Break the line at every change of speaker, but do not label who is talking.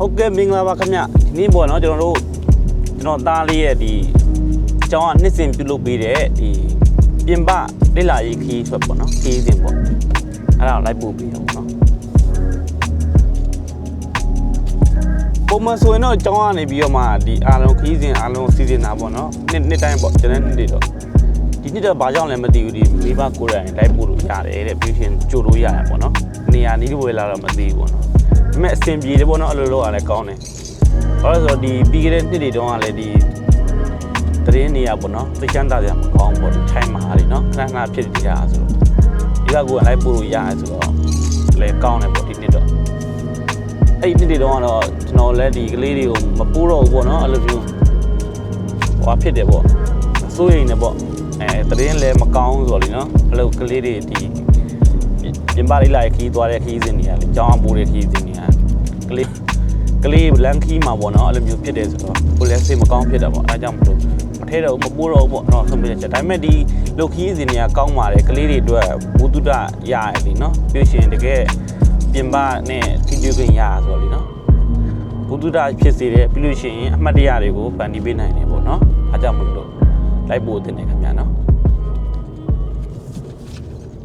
ဟုတ်ကဲ့မင်္ဂလာပါခင်ဗျဒီနေ့ပေါ့နော်ကျွန်တော်တို့ကျွန်တော်သားလေးရဲ့ဒီအကြောင်းကနှစ်စဉ်ပြုလုပ်ပေးတဲ့ဒီပြင်ပလိလာရေးခီးထွက်ပေါ့နော်ခီးစဉ်ပေါ့အဲ့ဒါကိုလိုက်ပို့ပေးတော့ပေါ့နော်ပုံမှန်ဆိုရင်တော့အကြောင်းကနေပြီးတော့မှဒီအားလုံးခီးစဉ်အားလုံးစီစဉ်တာပေါ့နော်နှစ်နှစ်တိုင်းပေါ့ကျွန်တော်နှစ်တွေတော့ဒီနှစ်တော့ဘာကြောင့်လဲမသိဘူးဒီမိဘကိုယ်တိုင်လိုက်ပို့လို့ရတယ်တဲ့ပြီးရှင်ကြိုလို့ရတယ်ပေါ့နော်နေရာနီးဝယ်လာတော့မသိဘူးပေါ့နော်ဒါ ပေမဲ့အဆင်ပြေတယ်ပေါ့နော်အဲ့လိုလုပ်ရလဲကောင်းတယ်။ဘာလို့လဲဆိုတော့ဒီပြီးခဲ့တဲ့နှစ်တွေတုန်းကလည်းဒီသတင်းနေရပေါ့နော်သိချမ်းသာကြမကောင်းပေါ့ဒီထိုင်းမှာလေနော်ခဏခဏဖြစ်နေကြတာဆိုတော့ဒီကကူကလိုက်ပို့လို့ရတယ်ဆိုတော့လဲကောင်းတယ်ပေါ့ဒီနှစ်တော့အဲ့ဒီနှစ်တွေတုန်းကတော့ကျွန်တော်လည်းဒီကလေးတွေကိုမပိုးတော့ဘူးပေါ့နော်အဲ့လိုမျိုးဟွာဖြစ်တယ်ပေါ့စိုးရိမ်နေပေါ့အဲသတင်းလည်းမကောင်းဆိုတော့လေနော်အဲ့လိုကလေးတွေဒီပြင်ပလေးလာခီးသွားတဲ့ခီးစဉ်တွေကလေကြောင်းအပိုးတဲ့ခီးစဉ်တွေက ကလေးကလေးလန်ခီးမှာပေါ့နော်အဲ့လိုမျိုးဖြစ်တယ်ဆိုတော့ကိုလည်းစိတ်မကောင်းဖြစ်တာပေါ့အဲဒါကြောင့်မလို့မထဲတော့ဘူးမပိုးတော့ဘူးပေါ့နော်ဆုံးဖြတ်ချက်ဒါပေမဲ့ဒီလုတ်ခီးစဉ်တွေကကောင်းပါတယ်ကလေးတွေအတွက်ဘူတုဒရရတယ်လीနော်ပြောရှင်တကယ်ပြင်ပနဲ့ထိတွေ့ခွင့်ရတာဆိုတော့လीနော်ဘူတုဒရဖြစ်စေတယ်ပြီးလို့ရှိရင်အမှတ်တရတွေကိုဖန်တီးပေးနိုင်တယ်ပေါ့နော်အဲဒါကြောင့်မလို့လိုက်ပို့တင်တယ်ခင်ဗျာနော်